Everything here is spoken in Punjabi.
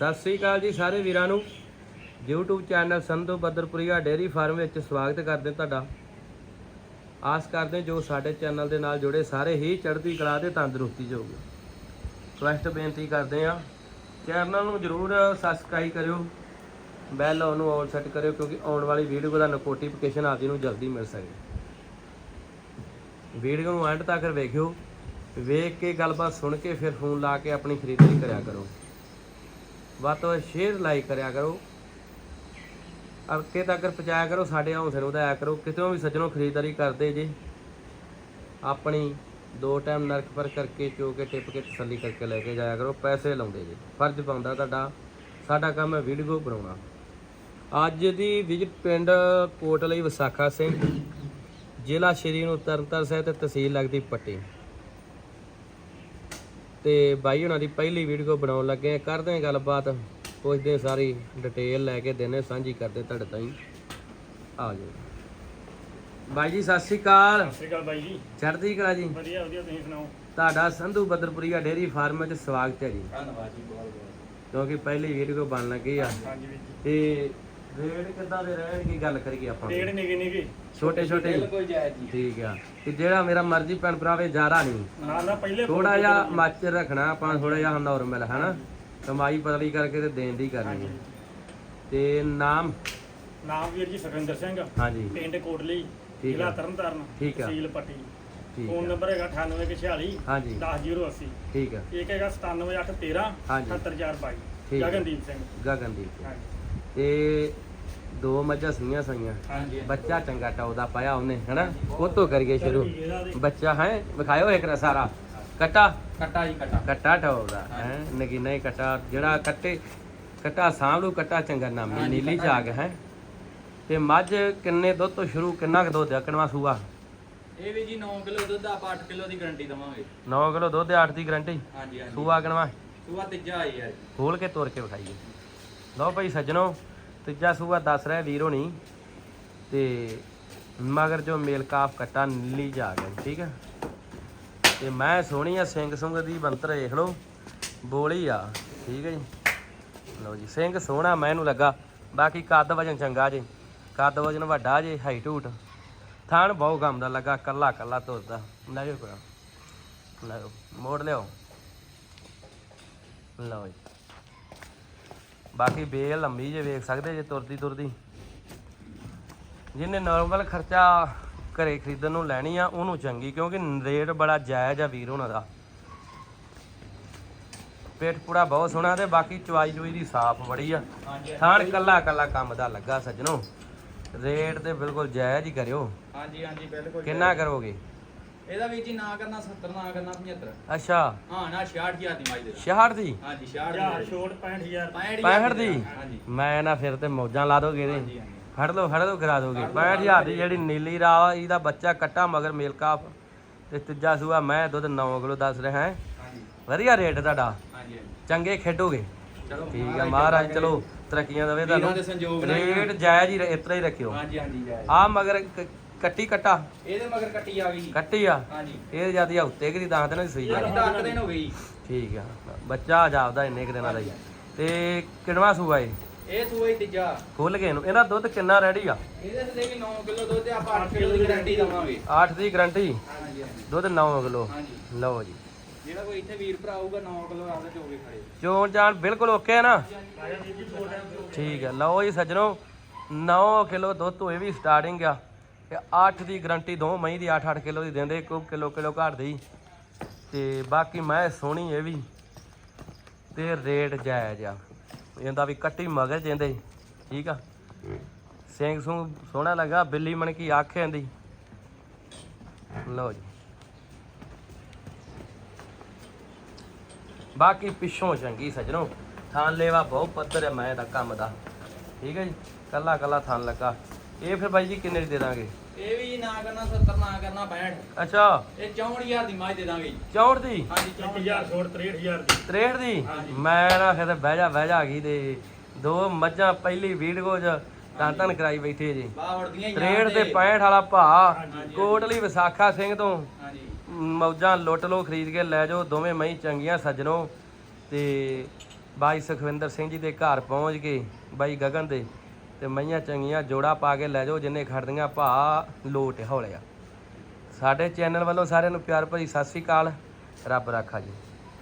ਸਤਿ ਸ੍ਰੀ ਅਕਾਲ ਜੀ ਸਾਰੇ ਵੀਰਾਂ ਨੂੰ। YouTube channel Sandhu Baddarpuria dairy farm ਵਿੱਚ ਸਵਾਗਤ ਕਰਦੇ ਤੁਹਾਡਾ। ਆਸ ਕਰਦੇ ਜੋ ਸਾਡੇ ਚੈਨਲ ਦੇ ਨਾਲ ਜੁੜੇ ਸਾਰੇ ਹੀ ਚੜ੍ਹਦੀ ਕਲਾ ਤੇ ਤੰਦਰੁਸਤੀ ਚ ਹੋਗੇ ਰਿਕਵੈਸਟ ਬੇਨਤੀ ਕਰਦੇ ਆ ਚੈਨਲ ਨੂੰ ਜਰੂਰ ਸਬਸਕ੍ਰਾਈਬ ਕਰਿਓ ਬੈਲ ਉਹਨੂੰ ਆਲ ਸੈੱਟ ਕਰਿਓ ਕਿਉਂਕਿ ਆਉਣ ਵਾਲੀ ਵੀਡੀਓ ਦਾ ਨੋਟੀਫਿਕੇਸ਼ਨ ਆਪ ਜੀ ਨੂੰ ਜਲਦੀ ਮਿਲ ਸਕੇ। ਵੀਡੀਓ ਨੂੰ ਐਂਡ ਤੱਕ ਵੇਖਿਓ, ਵੇਖ ਕੇ ਗੱਲਬਾਤ ਸੁਣ ਕੇ ਫਿਰ ਫੋਨ ਲਾ ਕੇ ਆਪਣੀ ਖਰੀਦਦਾਰੀ ਕਰਿਆ ਕਰੋ। ਵੱਧ ਤੋਂ ਵੱਧ ਸ਼ੇਅਰ ਲਾਈਕ ਕਰਿਆ ਕਰੋ। ਅੱਗੇ ਤੱਕ ਪਹੁੰਚਾਇਆ ਕਰੋ, ਸਾਡੇ ਹੌਸਲੇ ਨੂੰ ਵਧਾਇਆ ਕਰੋ। ਕਿਤੋਂ ਵੀ ਸੱਜਣੋਂ ਖਰੀਦਦਾਰੀ ਕਰਦੇ ਜੇ, ਆਪਣੀ ਦੋ ਟਾਈਮ ਨਰਕ ਪਰ ਕਰਕੇ ਚੋ ਕੇ ਟਿਪ ਕੇ ਤਸੱਲੀ ਕਰਕੇ ਲੈ ਕੇ ਜਾਇਆ ਕਰੋ, ਪੈਸੇ ਲਾਉਂਦੇ ਜੇ। ਫਰਜ਼ ਪਾਉਂਦਾ ਤੁਹਾਡਾ, ਸਾਡਾ ਕੰਮ ਹੈ ਵੀਡੀਓ ਬਣਾਉਣਾ। ਅੱਜ ਦੀ ਵਿਜਿਟ ਪਿੰਡ ਕੋਟ ਲਈ ਵਿਸਾਖਾ ਸਿੰਘ, ਜ਼ਿਲ੍ਹਾ ਸ਼੍ਰੀ ਨੂੰ ਤਰਨਤਾਰਨ ਸਾਹਿਬ ਤੇ ਤਹਿਸੀਲ ਲੱਗਦੀ ਪੱਟੀ। ਤੇ ਬਾਈ ਹੁਣਾਂ ਦੀ ਪਹਿਲੀ ਵੀਡੀਓ ਬਣਾਉਣ ਲੱਗੇ ਆ ਕਰਦੇ ਆ ਗੱਲਬਾਤ। ਪੁੱਛਦੇ ਸਾਰੀ ਡਿਟੇਲ ਲੈ ਕੇ ਦਿਨੇ ਸਾਂਝੀ ਕਰਦੇ ਤੁਹਾਡੇ ਤਾਈਂ। ਆ ਜਾਓ। ਬਾਈ ਜੀ ਸਤਿ ਸ਼੍ਰੀ ਅਕਾਲ। ਸਤਿ ਸ਼੍ਰੀ ਅਕਾਲ ਬਾਈ ਜੀ। ਚੜ੍ਹਦੀ ਕਲਾ ਜੀ। ਵਧੀਆ ਵਧੀਆ ਤੁਸੀਂ ਸੁਣਾਓ? ਤੁਹਾਡਾ ਸੰਧੂ ਬੱਦਰਪੁਰੀਆ ਡੇਅਰੀ ਫਾਰਮ ਵਿੱਚ ਸਵਾਗਤ ਹੈ ਜੀ। ਧੰਨਵਾਦ ਜੀ ਬਹੁਤ ਬਹੁਤ। ਕਿਉਂਕਿ ਪਹਿਲੀ ਵੀਡੀਓ ਬਣ ਲੱਗੀ ਆ। ਹਾਂਜੀ। ਤੇ ਰੇਟ ਕਿੱਦਾਂ ਦੇ ਰਹਿਣਗੇ ਗੱਲ ਕਰੀਏ ਆਪਾਂ ਪੇੜ ਨਿਗੇ ਨਿਗੇ ਛੋਟੇ ਛੋਟੇ? ਕੋਈ ਜਾਇਜ਼ ਜੀ। ਠੀਕ ਆ। ਤੇ ਜਿਹੜਾ ਮੇਰਾ ਮਰਜ਼ੀ ਭੈਣ ਭਰਾਵੇ ਜ਼ਿਆਦਾ ਨਹੀਂ। ਨਾ ਨਾ ਪਹਿਲੇ ਥੋੜਾ ਜਿਹਾ ਮੱਚ ਰੱਖਣਾ ਆਪਾਂ ਥੋੜਾ ਜਿਹਾ ਨਾਰਮਲ ਹਨਾ? ਕਮਾਈ ਪਤਲੀ ਕਰਕੇ ਤੇ ਦੇਣ ਦੀ ਕਰਨੀ ਹੈ ਤੇ ਨਾਮ? ਨਾਮ ਵੀਰ ਜੀ ਸੁਖਵਿੰਦਰ ਸਿੰਘ। ਹਾਂਜੀ। ਪਿੰਡ ਕੋਟਲੀ ਠੀਕ ਜ਼ਿਲ੍ਹਾ ਆ। ਤਰਨਤਾਰਨ ਠੀਕ ਆ। ਤਹਿਸੀਲ ਪੱਟੀ। ਠੀਕ ਫੋਨ ਆ। ਨੰਬਰ ਹੈਗਾ 9846 ਹਾਂਜੀ। 10080 ਠੀਕ ਆ। ਇੱਕ ਹੈਗਾ 97813 ਹਾਂਜੀ। 78422 ਠੀਕ ਆ। ਗਗਨਦੀਪ ਸਿੰਘ। ਗਗਨਦੀਪ। ਹਾਂਜੀ। ਤੇ ਦੋ ਮੱਝਾਂ ਸਈਆਂ ਸਈਆਂ। ਹਾਂਜੀ ਬੱਚਾ ਚੰਗਾ ਟੌਦਾ ਪਾਇਆ ਉਹਨੇ ਹਨਾ? ਉਹ ਤੋਂ ਕਰੀਏ ਸ਼ੁਰੂ ਬੱਚਾ ਹੈ? ਵਿਖਾਇਓ ਇੱਕ ਸਾਰਾ। ਕਟਾ? ਕੱਟਾ ਜੀ ਕੱਟਾ। ਕੱਟਾ ਟੌਦਾ ਹੈ? ਨਗੀਨਾ ਹੀ ਕਟਾ। ਜਿਹੜਾ ਕੱਟੇ ਕਟਾ ਸਾਂਭਲੂ ਕਟਾ ਚੰਗਾ ਨਾਮੀ ਨੀਲੀ ਜਾਗ ਹੈ। ਤੇ ਮੱਝ ਕਿੰਨੇ ਦੁੱਧ ਤੋਂ ਸ਼ੁਰੂ ਕਿੰਨਾ ਕੁ ਦੁੱਧ ਆ ਕਿੰਨਵਾ ਸੂਆ? ਇਹ ਵੀ ਜੀ 9 ਕਿਲੋ ਦੁੱਧ ਆਪਾਂ 8 ਕਿਲੋ ਦੀ ਗਾਰੰਟੀ ਦਵਾਂਗੇ। 9 ਕਿਲੋ ਦੁੱਧ 8 ਦੀ ਗਰੰਟੀ? ਹਾਂਜੀ ਹਾਂਜੀ। ਸੂਆ ਕਿੰਨਵਾ ਸੂਆ ਤੀਜਾ ਆਈ ਯਾਰ ਖੋਲ ਕੇ ਤੋੜ ਕੇ ਵਿਖਾਈਏ। ਲਓ ਭਾਈ ਸੱਜਣੋ, ਤੀਜਾ ਸੂਆ ਦੱਸ ਰਿਹਾ ਵੀਰ ਹੋਣੀ ਤੇ ਮਗਰ ਜੋ ਮੇਲ ਕਾਫ ਕਟਾ, ਨੀਲੀ ਜਾ ਗਿਆ ਠੀਕ ਹੈ ਤੇ ਮੈਂ ਸੋਹਣੀ ਆ, ਸਿੰਘ ਸੁੰਗ ਦੀ ਬੰਤਰ ਦੇਖ ਲਓ, ਬੋਲੀ ਆ, ਠੀਕ ਹੈ ਜੀ? ਲਓ ਜੀ, ਸਿੰਘ ਸੋਹਣਾ ਮੈਨੂੰ ਲੱਗਾ, ਬਾਕੀ ਕੱਦ ਵਜਨ ਚੰਗਾ ਜੇ, ਕੱਦ ਵਜਨ ਵੱਡਾ ਜੇ ਹਾਈਟ ਹੂਟ। ਥਾਣ ਬਹੁਤ ਗਮ ਦਾ ਲੱਗਾ, ਕੱਲਾ ਕੱਲਾ ਤੁਰਦਾ ਲੈ ਜਾਓ ਕੋਈ ਲੈ ਜਾਓ ਮੋੜ ਲਿਓ ਲਓ ਜੀ। ਬਾਕੀ ਬੇਲ ਲੰਮੀ ਜੇ ਵੇਖ ਸਕਦੇ ਜੇ ਤੁਰਦੀ ਤੁਰਦੀ। ਜਿਹਨੇ ਨਾਰਮਲ ਖਰਚਾ ਘਰੇ ਖਰੀਦਣ ਨੂੰ ਲੈਣੀ ਆ ਉਹਨੂੰ ਚੰਗੀ ਕਿਉਂਕਿ ਰੇਟ ਬੜਾ ਜਾਇਜ਼ ਆ ਵੀਰ ਉਹਨਾਂ ਦਾ। ਪੇਟ ਪੂੜਾ ਬਹੁਤ ਸੋਹਣਾ ਤੇ ਬਾਕੀ ਚਵਾਈ ਚੁਈ ਦੀ ਸਾਫ਼ ਬੜੀ ਆ। ਥਾਣ ਕੱਲਾ ਕੱਲਾ ਕੰਮ ਦਾ ਲੱਗਾ ਸੱਜਣੋ। ਰੇਟ ਤੇ ਬਿਲਕੁਲ ਜਾਇਜ਼ ਹੀ ਕਰਿਓ। ਹਾਂਜੀ ਹਾਂਜੀ ਬਿਲਕੁਲ ਕਿੰਨਾ ਕਰੋਗੇ? ਇਹਦਾ ਵੀ ਜੀ ਨਾ ਕਰਨਾ 70 ਨਾ ਕਰਨਾ 75 ਅੱਛਾ। ਹਾਂ ਨਾ 66000 ਦੀ ਮਾਈ ਦੇ 66 ਦੀ? ਹਾਂਜੀ ਜਾਂ 66000 ਛੋਟ 65000 65 ਦੀ? ਹਾਂਜੀ। ਮੈਂ ਨਾ ਫਿਰ ਤੇ ਮੌਜਾਂ ਲਾ ਦੋਗੇ ਇਹਦੇ। ਫੜ ਲਓ ਫੜ ਲਓ ਕਰਾ ਦੋਗੇ। 65000 ਦੀ ਜਿਹੜੀ ਨੀਲੀ ਆ, ਇਹਦਾ ਬੱਚਾ ਕੱਟਾ ਮਗਰ ਮੇਲ ਕਾਫ ਤੇ ਤੀਜਾ ਸੂਆ ਮੈਂ ਦੁੱਧ 9 ਕਿਲੋ ਦੱਸ ਰਿਹਾ ਹਾਂ। ਹਾਂਜੀ। ਵਧੀਆ ਰੇਟ ਤੁਹਾਡਾ। ਹਾਂਜੀ ਚੰਗੇ ਖੇਡੋਗੇ। ਚਲੋ ਠੀਕ ਆ ਮਹਾਰਾਜ ਚਲੋ ਤਰੱਕੀਆਂ ਦੇਵੇ ਤੁਹਾਨੂੰ। ਰੇਟ ਜਾਇਜ਼ ਹੀ ਤਰ੍ਹਾਂ ਹੀ ਰੱਖਿਓ। ਹਾਂਜੀ ਹਾਂਜੀ ਜਾਇਜ਼। ਆ ਮਗਰ ਕੱਟੀ ਕੱਟਾ। ਇਹਦੇ ਮਗਰ ਕੱਟੀ ਆ ਗਈ। ਕੱਟੀ ਆ? ਹਾਂਜੀ। ਇਹ ਜਿਆਦੀ ਹਫ਼ਤੇ ਕਿ ਦੱਸ ਦੇਣਾ ਸਹੀ ਇਹ ਆ 10 ਦਿਨ ਹੋ ਗਈ ਠੀਕ ਆ। ਬੱਚਾ ਜਾਪਦਾ ਇੰਨੇ ਕੁ ਦਿਨਾਂ ਦਾ ਹੀ। ਤੇ ਕਿੰਨਵਾ ਸੂਆ ਇਹ? ਇਹ ਸੂਈ ਤੀਜਾ। ਖੁੱਲ ਗਏ ਨੂੰ ਇਹਦਾ ਦੁੱਧ ਕਿੰਨਾ ਰੈਡੀ ਆ? ਇਹਦੇ ਤੇ ਵੀ 9 ਕਿਲੋ ਦੁੱਧ ਤੇ ਆਪਾਂ 8 ਕਿਲੋ ਦੀ ਗਾਰੰਟੀ ਦਵਾਂਗੇ। 8 ਦੀ ਗਰੰਟੀ ਹਾਂਜੀ ਹਾਂਜੀ। ਦੁੱਧ 9 ਕਿਲੋ। ਹਾਂਜੀ। ਲਓ ਜੀ। ਜਿਹੜਾ ਕੋਈ ਇੱਥੇ ਵੀਰ ਭਰਾ ਆਊਗਾ 9 ਕਿਲੋ ਆਪਦਾ ਚੋਗੇ ਖੜੇ। ਚੋਣ ਜਾਣ ਬਿਲਕੁਲ ਓਕੇ ਹੈ ਨਾ? ਠੀਕ ਹੈ ਲਓ ਜੀ ਸੱਜਣੋ 9 ਕਿਲੋ ਦੁੱਧ ਤੋਂ ਇਹ ਵੀ ਸਟਾਰਟਿੰਗ ਆ। ਤੇ 8 ਦੀ ਗਰੰਟੀ ਦੋ ਮਹੀਂ ਦੀ 8-8 ਕਿਲੋ ਦੀ ਦਿੰਦੇ ਕੋਈ ਕਿਲੋ ਕਿਲੋ ਘੱਟ ਦੀ। ਤੇ ਬਾਕੀ ਮੈਂ ਸੋਹਣੀ ਇਹ ਵੀ, ਤੇ ਰੇਟ ਜਾਇਜ਼ ਆ। ਇਹਦਾ ਵੀ ਕੱਟੀ ਮਗਰ ਜਾਂਦੇ ਠੀਕ ਆ? ਸਿੰਘ ਸੁੰ ਸੋਹਣਾ ਲੱਗਾ, ਬਿੱਲੀ ਮਣ ਕੀ ਅੱਖ ਜਾਂਦੀ ਲਓ ਜੀ। ਬਾਕੀ ਪਿੱਛੋਂ ਚੰਗੀ ਸਜਣੋ ਥਾਂ ਲੇਵਾ ਬਹੁਤ ਪੱਧਰ ਹੈ ਮੈਂ ਦਾ ਕੰਮ ਦਾ। ਠੀਕ ਹੈ ਜੀ? ਕੱਲਾ ਕੱਲਾ ਥਾਨ ਲੱਗਾ। ਇਹ ਫਿਰ ਬਾਈ ਜੀ ਕਿੰਨੇ ਦੀ ਦੇ ਦਾਂਗੇ? ਇਹ ਵੀ ਨਾ ਕਰਨਾ 70 ਨਾ ਕਰਨਾ 65 ਅੱਛਾ। ਇਹ 64000 ਦੀ ਮਾਈ ਦੇ ਦਾਂਗੇ ਜੀ। 64 ਦੀ? ਹਾਂਜੀ 1000 ਛੋਟ 63000 ਦੀ। 63 ਦੀ। ਮੈਂ ਨਾ ਫਿਰ ਬਹਿ ਜਾ ਬਹਿ ਜਾ ਗਈ ਤੇ ਦੋ ਮੱਝਾਂ ਪਹਿਲੀ ਵੀਡੀਓ 'ਚ ਤਾਂ ਤਨ ਕਰਾਈ ਬੈਠੇ ਜੀ। ਬਾਹ ਵੜਦੀਆਂ ਹੀ 63 ਤੇ 65 ਵਾਲਾ ਭਾ ਕੋਟਲੀ ਵਿਸਾਖਾ ਸਿੰਘ ਤੋਂ। ਹਾਂਜੀ। ਮੌਜਾਂ ਲੁੱਟ ਲੋ ਖਰੀਦ ਕੇ ਲੈ ਜਾਓ ਦੋਵੇਂ ਮਹੀਂ ਚੰਗੀਆਂ ਸੱਜਣੋ। ਤੇ ਬਾਈ ਸੁਖਵਿੰਦਰ ਸਿੰਘ ਜੀ ਦੇ ਘਰ ਪਹੁੰਚ ਕੇ ਬਾਈ ਗਗਨ ਦੇ। ਤੇ ਮਈਆਂ ਚੰਗੀਆਂ ਜੋੜਾ ਪਾ ਕੇ ਲੈ ਜਾਓ, ਜਿੰਨੇ ਖੜਦੀਆਂ ਭਾ ਲੋਟ ਹੌਲਿਆ। ਸਾਡੇ ਚੈਨਲ ਵੱਲੋਂ ਸਾਰਿਆਂ ਨੂੰ ਪਿਆਰ ਭਰੀ ਸਤਿ ਸ੍ਰੀ ਅਕਾਲ। ਰੱਬ ਰਾਖਾ ਜੀ।